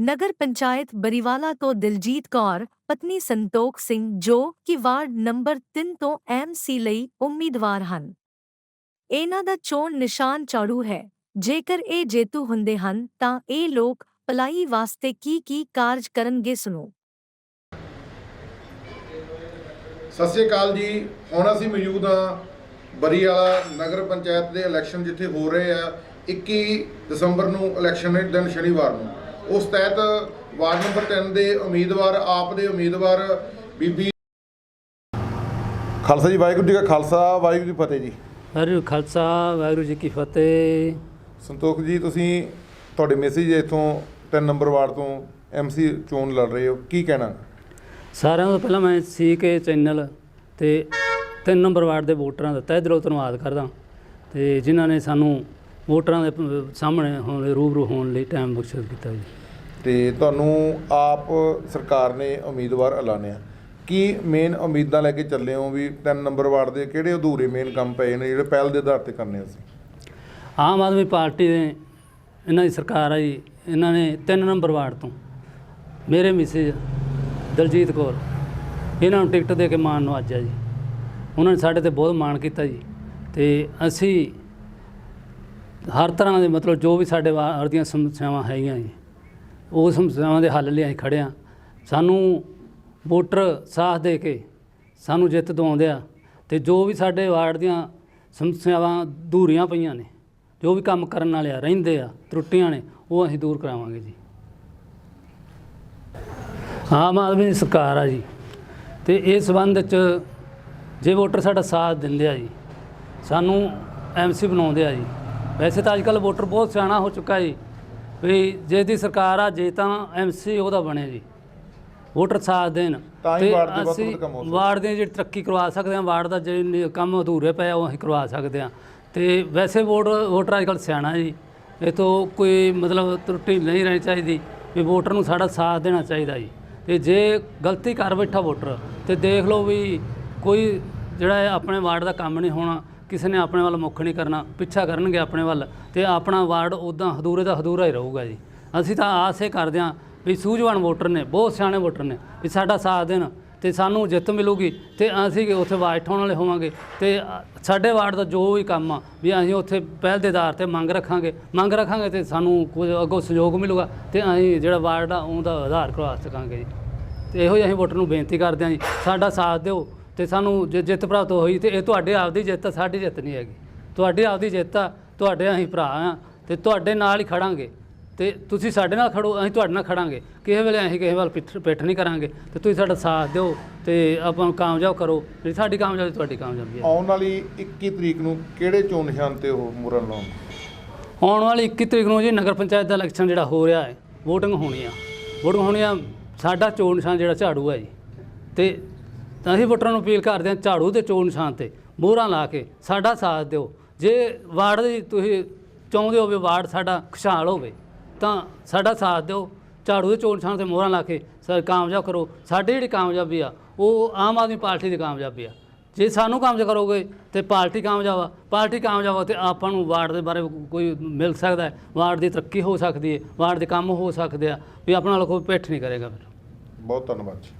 ਨਗਰ ਪੰਚਾਇਤ ਬਰੀਵਾਲਾ ਤੋਂ ਦਿਲਜੀਤ ਕੌਰ, ਪਤਨੀ ਸੰਤੋਖ ਸਿੰਘ ਜੋ ਕਿ ਵਾਰਡ ਨੰਬਰ 3 ਤੋਂ ਐਮਸੀ ਲਈ ਉਮੀਦਵਾਰ ਹਨ। ਇਹਨਾਂ ਦਾ ਚੋਣ ਨਿਸ਼ਾਨ ਝਾੜੂ ਹੈ। ਜੇਕਰ ਇਹ ਜੇਤੂ ਹੁੰਦੇ ਹਨ ਤਾਂ ਇਹ ਲੋਕ ਭਲਾਈ ਵਾਸਤੇ ਕੀ ਕੀ ਕਾਰਜ ਕਰਨਗੇ ਸੁਣੋ। ਸਤਿ ਸ਼੍ਰੀ ਅਕਾਲ ਜੀ। ਹੁਣ ਅਸੀਂ ਮੌਜੂਦ ਹਾਂ ਬਰੀਵਾਲਾ ਨਗਰ ਪੰਚਾਇਤ ਦੇ ਇਲੈਕਸ਼ਨ ਜਿੱਥੇ ਹੋ ਰਹੇ ਆ 21 ਦਸੰਬਰ ਨੂੰ ਇਲੈਕਸ਼ਨ ਦੇ ਦਿਨ ਸ਼ਨੀਵਾਰ ਨੂੰ। ਉਸ ਤਹਿਤ ਵਾਰਡ ਨੰਬਰ 3 ਦੇ ਉਮੀਦਵਾਰ ਆਪ ਦੇ ਉਮੀਦਵਾਰ ਬੀਬੀ ਖਾਲਸਾ ਜੀ ਵਾਹਿਗੁਰੂ ਜੀ ਕਾ ਖਾਲਸਾ ਵਾਹਿਗੁਰੂ ਜੀ ਕੀ ਫਤਿਹ ਜੀ। ਵਾਹਿਗੁਰੂ ਕਾ ਖਾਲਸਾ ਵਾਹਿਗੁਰੂ ਜੀ ਕੀ ਫਤਿਹ। ਸੰਤੋਖ ਜੀ ਤੁਸੀਂ ਤੁਹਾਡੇ ਮੈਸੇਜ ਇੱਥੋਂ 3 ਨੰਬਰ ਵਾਰਡ ਤੋਂ ਐਮਸੀ ਚੋਣ ਲੜ ਰਹੇ ਹੋ। ਕੀ ਕਹਿਣਾ? ਸਾਰਿਆਂ ਤੋਂ ਪਹਿਲਾਂ ਮੈਂ ਸੀਕੇ ਚੈਨਲ ਤੇ 3 ਨੰਬਰ ਵਾਰਡ ਦੇ ਵੋਟਰਾਂ ਦਾ ਤਹਿ ਦਿਲੋਂ ਧੰਨਵਾਦ ਕਰਦਾ। ਤੇ ਜਿਨ੍ਹਾਂ ਨੇ ਸਾਨੂੰ ਵੋਟਰਾਂ ਦੇ ਸਾਹਮਣੇ ਹੋਣ ਲਈ ਰੂਬਰੂ ਹੋਣ ਲਈ ਟਾਈਮ ਬਖਸ਼ਿਸ਼ ਕੀਤਾ ਜੀ। ਤੇ ਤੁਹਾਨੂੰ ਆਪ ਸਰਕਾਰ ਨੇ ਉਮੀਦਵਾਰ ਐਲਾਨਿਆ। ਕੀ ਮੇਨ ਉਮੀਦਾਂ ਲੈ ਕੇ ਚੱਲੇ ਹੋ ਵੀ 3 ਨੰਬਰ ਵਾਰਡ ਦੇ ਕਿਹੜੇ ਅਧੂਰੇ ਮੇਨ ਕੰਮ ਪਏ ਨੇ ਜਿਹੜੇ ਪਹਿਲ ਦੇ ਆਧਾਰ ਤੇ ਕਰਨੇ ਅਸੀਂ? ਆਮ ਆਦਮੀ ਪਾਰਟੀ ਦੇ ਇਹਨਾਂ ਦੀ ਸਰਕਾਰ ਆ ਜੀ ਇਹਨਾਂ ਨੇ 3 ਨੰਬਰ ਵਾਰਡ ਤੋਂ। ਮੇਰੇ ਮਿਸਿਸ ਦਲਜੀਤ ਕੌਰ, ਇਹਨਾਂ ਨੂੰ ਟਿਕਟ ਦੇ ਕੇ ਮਾਣ ਨਵਾਜਿਆ ਜੀ। ਉਹਨਾਂ ਨੇ ਸਾਡੇ ਤੇ ਬਹੁਤ ਮਾਣ ਕੀਤਾ ਜੀ। ਤੇ ਅਸੀਂ ਹਰ ਤਰ੍ਹਾਂ ਦੇ ਮਤਲਬ ਜੋ ਵੀ ਸਾਡੇ ਵਾਰ ਦੀਆਂ ਸਮੱਸਿਆਵਾਂ ਹੈਗੀਆਂ ਜੀ ਉਹ ਸਮੱਸਿਆਵਾਂ ਦੇ ਹੱਲ ਲਈ ਅਸੀਂ ਖੜੇ ਆ ਸਾਨੂੰ ਵੋਟਰ ਸਾਥ ਦੇ ਕੇ ਸਾਨੂੰ ਜਿੱਤ ਦਿਵਾਉਂਦੇ ਆ ਤੇ ਜੋ ਵੀ ਸਾਡੇ ਵਾਰਡ ਦੀਆਂ ਸਮੱਸਿਆਵਾਂ ਦੂਰੀਆਂ ਪਈਆਂ ਨੇ, ਜੋ ਵੀ ਕੰਮ ਕਰਨ ਵਾਲੇ ਆ, ਰਹਿੰਦੇ ਆ, ਤਰੁੱਟੀਆਂ ਨੇ, ਉਹ ਅਸੀਂ ਦੂਰ ਕਰਾਵਾਂਗੇ ਜੀ। ਆਮ ਆਦਮੀ ਦੀ ਸਰਕਾਰ ਆ ਜੀ। ਤੇ ਇਹ ਸੰਬੰਧ ਚ ਜੇ ਵੋਟਰ ਸਾਡਾ ਸਾਥ ਦਿੰਦੇ ਆ ਜੀ, ਸਾਨੂੰ ਐਮਸੀ ਬਣਾਉਂਦੇ ਆ ਜੀ। ਵੈਸੇ ਤਾਂ ਅੱਜਕੱਲ ਵੋਟਰ ਬਹੁਤ ਸਿਆਣਾ ਹੋ ਚੁੱਕਾ ਜੀ। ਵੀ ਜੇ ਦੀ ਸਰਕਾਰ ਆ ਜੇ ਤਾਂ ਐਮਸੀ ਉਹਦਾ ਬਣੇ ਜੀ। ਵੋਟਰ ਸਾਥ ਦੇਣ। ਤਾਂ ਹੀ ਵਾਰਡ ਦੇ ਅਸੀਂ ਵੱਧ ਕੰਮ ਹੋ ਸਕਦਾ। ਵਾਰਡ ਦੇ ਜਿਹੜੀ ਤਰੱਕੀ ਕਰਵਾ ਸਕਦੇ ਹਾਂ ਵਾਰਡ ਦਾ ਜਿਹੜੇ ਕੰਮ ਅਧੂਰੇ ਪਏ ਆ ਉਹ ਅਸੀਂ ਕਰਵਾ ਸਕਦੇ ਹਾਂ। ਤੇ ਵੈਸੇ ਵੋਟ ਵੋਟਰ ਅੱਜਕੱਲ ਸਿਆਣਾ ਜੀ। ਇਹ ਤੋਂ ਕੋਈ ਮਤਲਬ ਤਰੁੱਟੀ ਨਹੀਂ ਰਹਿਣੀ ਚਾਹੀਦੀ ਵੀ ਵੋਟਰ ਨੂੰ ਸਾਡਾ ਸਾਥ ਦੇਣਾ ਚਾਹੀਦਾ ਜੀ। ਤੇ ਜੇ ਗਲਤੀ ਕਰ ਬੈਠਾ ਵੋਟਰ ਤੇ ਦੇਖ ਲਓ ਵੀ ਕੋਈ ਜਿਹੜਾ ਆਪਣੇ ਵਾਰਡ ਦਾ ਕੰਮ ਨਹੀਂ ਹੋਣਾ ਕਿਸੇ ਨੇ ਆਪਣੇ ਵੱਲ ਮੁੱਖ ਨਹੀਂ ਕਰਨਾ, ਪਿੱਛਾ ਕਰਨਗੇ ਆਪਣੇ ਵੱਲ ਤੇ ਆਪਣਾ ਵਾਰਡ ਉਦਾਂ ਹਦੂਰੇ ਦਾ ਹਦੂਰਾ ਹੀ ਰਹੂਗਾ ਜੀ। ਅਸੀਂ ਤਾਂ ਆਸ ਇਹ ਕਰਦੇ ਹਾਂ ਵੀ ਸੂਝਵਾਨ ਵੋਟਰ ਨੇ, ਬਹੁਤ ਸਿਆਣੇ ਵੋਟਰ ਨੇ ਵੀ ਸਾਡਾ ਸਾਥ ਦੇਣ ਤੇ ਸਾਨੂੰ ਜਿੱਤ ਮਿਲੂਗੀ ਤੇ ਅਸੀਂ ਉੱਥੇ ਆਵਾਜ਼ ਉਠਾਉਣ ਵਾਲੇ ਹੋਵਾਂਗੇ ਤੇ ਸਾਡੇ ਵਾਰਡ ਦਾ ਜੋ ਵੀ ਕੰਮ ਆ ਵੀ ਅਸੀਂ ਉੱਥੇ ਪਹਿਲ ਦੇ ਆਧਾਰ ਤੇ ਮੰਗ ਰੱਖਾਂਗੇ ਮੰਗ ਰੱਖਾਂਗੇ ਤੇ ਸਾਨੂੰ ਕੁਝ ਅੱਗੋਂ ਸਹਿਯੋਗ ਮਿਲੂਗਾ ਤੇ ਅਸੀਂ ਜਿਹੜਾ ਵਾਰਡ ਆ ਉਹਦਾ ਆਧਾਰ ਕਰਵਾ ਸਕਾਂਗੇ ਜੀ। ਤੇ ਇਹੋ ਹੀ ਅਸੀਂ ਵੋਟਰ ਨੂੰ ਬੇਨਤੀ ਕਰਦੇ ਹਾਂ ਜੀ, ਸਾਡਾ ਸਾਥ ਦਿਓ ਤੇ ਸਾਨੂੰ ਜੇ ਜਿੱਤ ਪ੍ਰਾਪਤ ਹੋਈ ਤੇ ਇਹ ਤੁਹਾਡੇ ਆਪਦੀ ਜਿੱਤ ਆ ਸਾਡੀ ਜਿੱਤ ਨਹੀਂ ਹੈਗੀ। ਤੁਹਾਡੀ ਆਪਦੀ ਜਿੱਤ ਆ ਤੁਹਾਡੇ ਅਸੀਂ ਭਰਾ ਆ ਤੇ ਤੁਹਾਡੇ ਨਾਲ ਹੀ ਖੜਾਂਗੇ। ਤੇ ਤੁਸੀਂ ਸਾਡੇ ਨਾਲ ਖੜੋ ਅਸੀਂ ਤੁਹਾਡੇ ਨਾਲ ਖੜਾਂਗੇ। ਕਿਸੇ ਵੇਲੇ ਅਸੀਂ ਕਿਸੇ ਵੱਲ ਪਿੱਠ ਪਿੱਠ ਨਹੀਂ ਕਰਾਂਗੇ। ਤੇ ਤੁਸੀਂ ਸਾਡਾ ਸਾਥ ਦਿਓ ਤੇ ਆਪਾਂ ਨੂੰ ਕਾਮਯਾਬ ਕਰੋ। ਜਿਹੜੀ ਸਾਡੀ ਕਾਮਯਾਬੀ ਤੁਹਾਡੀ ਕਾਮਯਾਬੀ ਹੈ ਆਉਣ ਵਾਲੀ 21 ਤਰੀਕ ਨੂੰ ਕਿਹੜੇ ਚੋਣ ਨਿਸ਼ਾਨ ਤੇ ਉਹ ਮੁਰਨ ਲਾਉਣ ਆਉਣ ਵਾਲੀ 21 ਤਰੀਕ ਨੂੰ ਜੀ ਨਗਰ ਪੰਚਾਇਤ ਦਾ ਇਲੈਕਸ਼ਨ ਜਿਹੜਾ ਹੋ ਰਿਹਾ ਹੈ VOTING ਹੋਣੀ ਆ। VOTING ਹੋਣੀ ਆ ਸਾਡਾ ਚੋਣ ਨਿਸ਼ਾਨ ਜਿਹੜਾ ਝਾੜੂ ਹੈ ਜੀ। ਤੇ ਤਾਂ ਅਸੀਂ ਵੋਟਰਾਂ ਨੂੰ ਅਪੀਲ ਕਰਦੇ ਹਾਂ ਝਾੜੂ ਦੇ ਚੋਣ ਨਿਸ਼ਾਨ ਤੇ ਮੋਹਰਾਂ ਲਾ ਕੇ ਸਾਡਾ ਸਾਥ ਦਿਓ। ਜੇ ਵਾਰਡ ਦੀ ਤੁਸੀਂ ਚਾਹੁੰਦੇ ਹੋ ਵੀ ਵਾਰਡ ਸਾਡਾ ਖੁਸ਼ਹਾਲ ਹੋਵੇ, ਤਾਂ ਸਾਡਾ ਸਾਥ ਦਿਓ। ਝਾੜੂ ਦੇ ਚੋਣ ਨਿਸ਼ਾਨ ਤੇ ਮੋਹਰਾਂ ਲਾ ਕੇ ਸਰ ਕਾਮਯਾਬ ਕਰੋ। ਸਾਡੀ ਜਿਹੜੀ ਕਾਮਯਾਬੀ ਆ, ਉਹ ਆਮ ਆਦਮੀ ਪਾਰਟੀ ਦੀ ਕਾਮਯਾਬੀ ਆ। ਜੇ ਸਾਨੂੰ ਕਾਮਯਾਬ ਕਰੋਗੇ ਤੇ ਪਾਰਟੀ ਕਾਮਯਾਬ ਆ। ਪਾਰਟੀ ਕਾਮਯਾਬ ਆ ਤੇ ਆਪਾਂ ਨੂੰ ਵਾਰਡ ਦੇ ਬਾਰੇ ਕੋਈ ਮਿਲ ਸਕਦਾ ਹੈ। ਵਾਰਡ ਦੀ ਤਰੱਕੀ ਹੋ ਸਕਦੀ ਹੈ, ਵਾਰਡ ਦੇ ਕੰਮ ਹੋ ਸਕਦੇ ਆ। ਵੀ ਆਪਣਾ ਨਾਲ ਕੋਈ ਪਿੱਠ ਨਹੀਂ ਕਰੇਗਾ ਫਿਰ। ਬਹੁਤ ਧੰਨਵਾਦ ਜੀ।